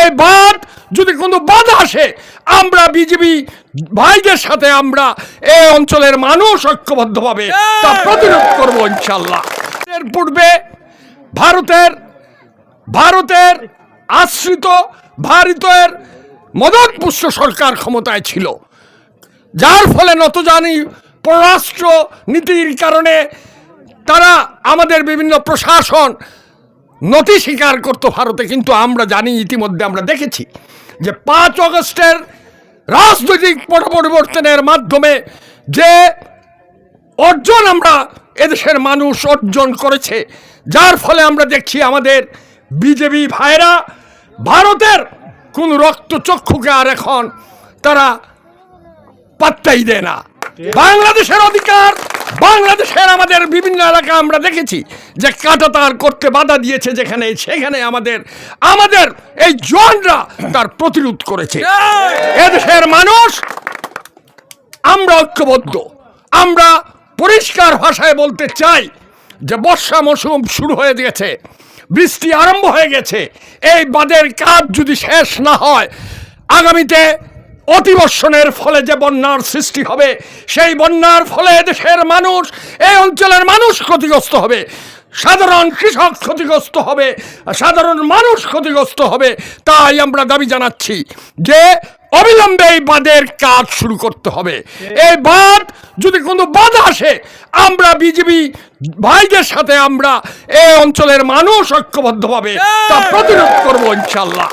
এই বাদ যদি কোনো বাধা আসে আমরা বিজেপি ভাইদের সাথে আমরা এই অঞ্চলের মানুষ ঐক্যবদ্ধভাবে তা প্রতিরোধ করব ইনশাল্লাহ। এর পূর্বে ভারতের ভারতের আশ্রিত ভারতের মদত পুষ্ট সরকার ক্ষমতায় ছিল। যার ফলে নত জানি পররাষ্ট্র নীতির কারণে তারা আমাদের বিভিন্ন প্রশাসন নথি স্বীকার করতো ভারতে কিন্তু আমরা জানি ইতিমধ্যে আমরা দেখেছি যে পাঁচ অগস্টের রাজনৈতিক পট পরিবর্তনের মাধ্যমে যে অর্জন আমরা এদেশের মানুষ অর্জন করেছে যার ফলে আমরা দেখছি আমাদের বিজেপি ভাইরা ভারতের কোন রক্তচক্ষুকে আর এখন তারা পাত্তাই দেয় না। বাংলাদেশের অধিকার বাংলাদেশের আমাদের বিভিন্ন এলাকা আমরা দেখেছি যে কাটাতার করতে বাধা দিয়েছে যেখানে সেখানে আমাদের আমাদের এই জনরা তার প্রতিরোধ করেছে। এদেশের মানুষ আমরা ঐক্যবদ্ধ। আমরা পরিষ্কার ভাষায় বলতে চাই যে বর্ষা মৌসুম শুরু হয়ে গেছে বৃষ্টি আরম্ভ হয়ে গেছে এই বাঁধের কাজ যদি শেষ না হয় আগামীতে অতিবর্ষণের ফলে যে বন্যার সৃষ্টি হবে সেই বন্যার ফলে দেশের মানুষ এই অঞ্চলের মানুষ ক্ষতিগ্রস্ত হবে। সাধারণ কৃষক ক্ষতিগ্রস্ত হবে সাধারণ মানুষ ক্ষতিগ্রস্ত হবে তাই আমরা দাবি জানাচ্ছি যে অবিলম্বে এই বাঁধের কাজ শুরু করতে হবে। এই বাঁধ যদি কোনো বাধা আসে আমরা বিজেপি ভাইদের সাথে আমরা এই অঞ্চলের মানুষ ঐক্যবদ্ধভাবে তা প্রতিরোধ করব ইনশাল্লাহ।